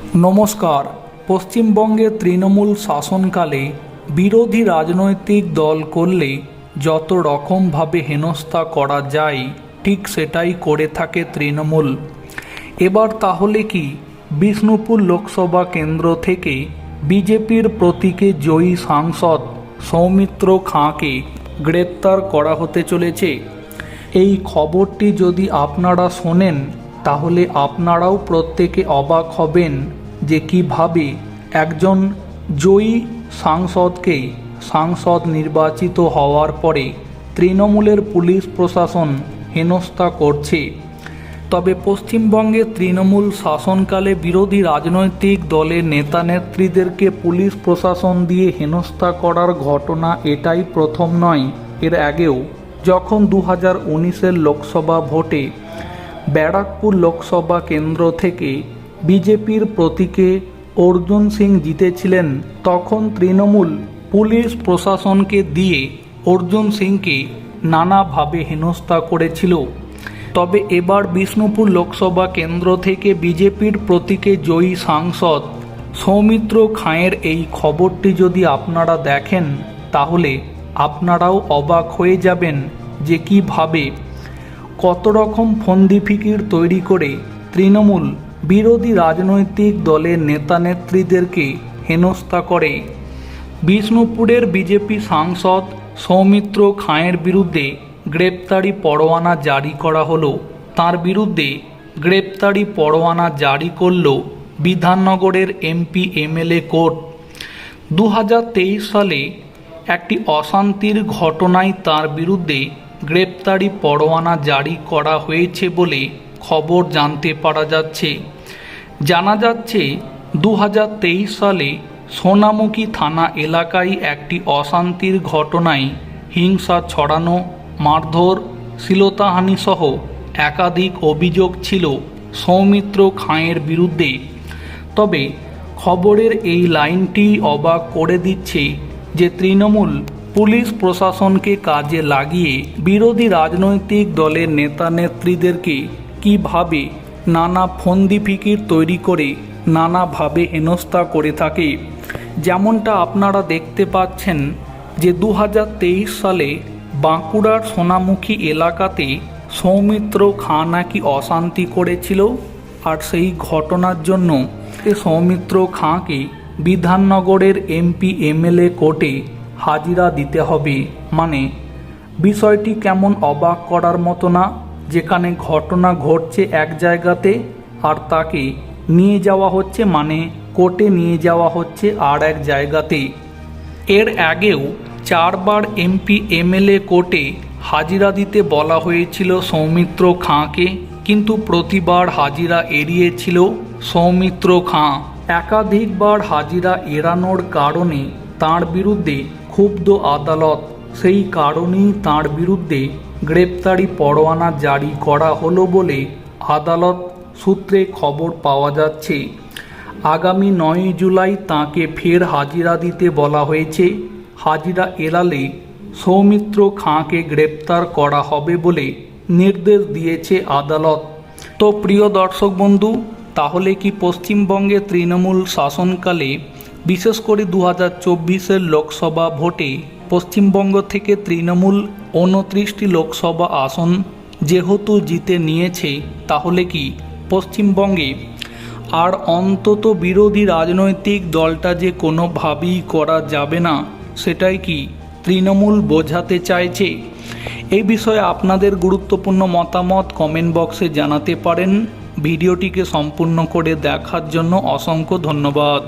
নমস্কার। পশ্চিমবঙ্গে তৃণমূল শাসনকালে বিরোধী রাজনৈতিক দল করলে যত রকমভাবে হেনস্থা করা যায়, ঠিক সেটাই করে থাকে তৃণমূল। এবার তাহলে কি বিষ্ণুপুর লোকসভা কেন্দ্র থেকে বিজেপির প্রতীকে জয়ী সাংসদ সৌমিত্র খাঁকে গ্রেপ্তার করা হতে চলেছে। এই খবরটি যদি আপনারা শোনেন তাহলে আপনারাও প্রত্যেকে অবাক হবেন যে কীভাবে একজন জয়ী সাংসদকে সাংসদ নির্বাচিত হওয়ার পরে তৃণমূলের পুলিশ প্রশাসন হেনস্থা করছে। তবে পশ্চিমবঙ্গে তৃণমূল শাসনকালে বিরোধী রাজনৈতিক দলের নেতা নেত্রীদেরকে পুলিশ প্রশাসন দিয়ে হেনস্থা করার ঘটনা এটাই প্রথম নয়, এর আগেও। যখন দু হাজার লোকসভা ভোটে ব্যারাকপুর লোকসভা কেন্দ্র থেকে বিজেপির প্রতীকে অর্জুন সিং জিতেছিলেন, তখন তৃণমূল পুলিশ প্রশাসনকে দিয়ে অর্জুন সিংকে নানাভাবে হেনস্থা করেছিল। তবে এবার বিষ্ণুপুর লোকসভা কেন্দ্র থেকে বিজেপির প্রতীকে জয়ী সাংসদ সৌমিত্র খাঁয়ের এই খবরটি যদি আপনারা দেখেন, তাহলে আপনারাও অবাক হয়ে যাবেন যে কীভাবে কত রকম ফন্দি ফিকির তৈরি করে তৃণমূল বিরোধী রাজনৈতিক দলের নেতা নেত্রীদেরকে হেনস্থা করে? বিষ্ণুপুরের বিজেপি সাংসদ সৌমিত্র খাঁয়ের বিরুদ্ধে গ্রেপ্তারি পরোয়ানা জারি করা হলো। তার বিরুদ্ধে গ্রেপ্তারি পরোয়ানা জারি করল বিধাননগরের এমপি এমএলএ কোর্ট। দু হাজার তেইশ সালে একটি অশান্তির ঘটনায় তার বিরুদ্ধে গ্রেপ্তারি পরোয়ানা জারি করা হয়েছে বলে খবর জানতে পারা যাচ্ছে। জানা যাচ্ছে দু হাজার তেইশ সালে সোনামুখী থানা এলাকায় একটি অশান্তির ঘটনায় হিংসা ছড়ানো, মারধর শ্লীলতাহানি সহ একাধিক অভিযোগ ছিল সৌমিত্র খাঁয়ের বিরুদ্ধে। তবে খবরের এই লাইনটি অবাক করে দিচ্ছে যে তৃণমূল পুলিশ প্রশাসনকে কাজে লাগিয়ে বিরোধী রাজনৈতিক দলের নেতা নেত্রীদেরকে কীভাবে নানা ফন্দি ফিকির তৈরি করে নানাভাবে হেনস্থা করে থাকে, যেমনটা আপনারা দেখতে পাচ্ছেন যে দু হাজার তেইশ সালে বাঁকুড়ার সোনামুখী এলাকাতে সৌমিত্র খাঁ নাকি অশান্তি করেছিল আর সেই ঘটনার জন্য সৌমিত্র খাঁকে বিধাননগরের এমপি, এমএলএ কোর্টে হাজিরা দিতে হবে। মানে বিষয়টি কেমন অবাক করার মতো না, যেখানে ঘটনা ঘটছে এক জায়গাতে আর তাকে নিয়ে যাওয়া হচ্ছে মানে কোর্টে নিয়ে যাওয়া হচ্ছে আর এক জায়গাতে। এর আগেও চারবার এমপি, এমএলএ কোর্টে হাজিরা দিতে বলা হয়েছিল সৌমিত্র খাঁকে, কিন্তু প্রতিবার হাজিরা এড়িয়েছিল সৌমিত্র খাঁ। একাধিকবার হাজিরা এড়ানোর কারণে তার বিরুদ্ধে ক্ষুব্ধ আদালত। সেই কারণেই তার বিরুদ্ধে গ্রেপ্তারি পরোয়ানা জারি করা হলো বলে আদালত সূত্রে খবর পাওয়া যাচ্ছে। আগামী নয় জুলাই তাকে ফের হাজিরা দিতে বলা হয়েছে। হাজিরা এড়ালে সৌমিত্র খাঁকে গ্রেপ্তার করা হবে বলে নির্দেশ দিয়েছে আদালত। তো প্রিয় দর্শক বন্ধু, তাহলে কি পশ্চিমবঙ্গে তৃণমূল শাসনকালে বিশেষ করে দু হাজার চব্বিশের লোকসভা ভোটে পশ্চিমবঙ্গ থেকে তৃণমূল উনত্রিশটি লোকসভা আসন যেহেতু জিতে নিয়েছে, তাহলে কি পশ্চিমবঙ্গে আর অন্তত বিরোধী রাজনৈতিক দলটা যে কোনোভাবেই করা যাবে না, সেটাই কি তৃণমূল বোঝাতে চাইছে? এই বিষয়ে আপনাদের গুরুত্বপূর্ণ মতামত কমেন্ট বক্সে জানাতে পারেন। ভিডিওটিকে সম্পূর্ণ করে দেখার জন্য অসংখ্য ধন্যবাদ।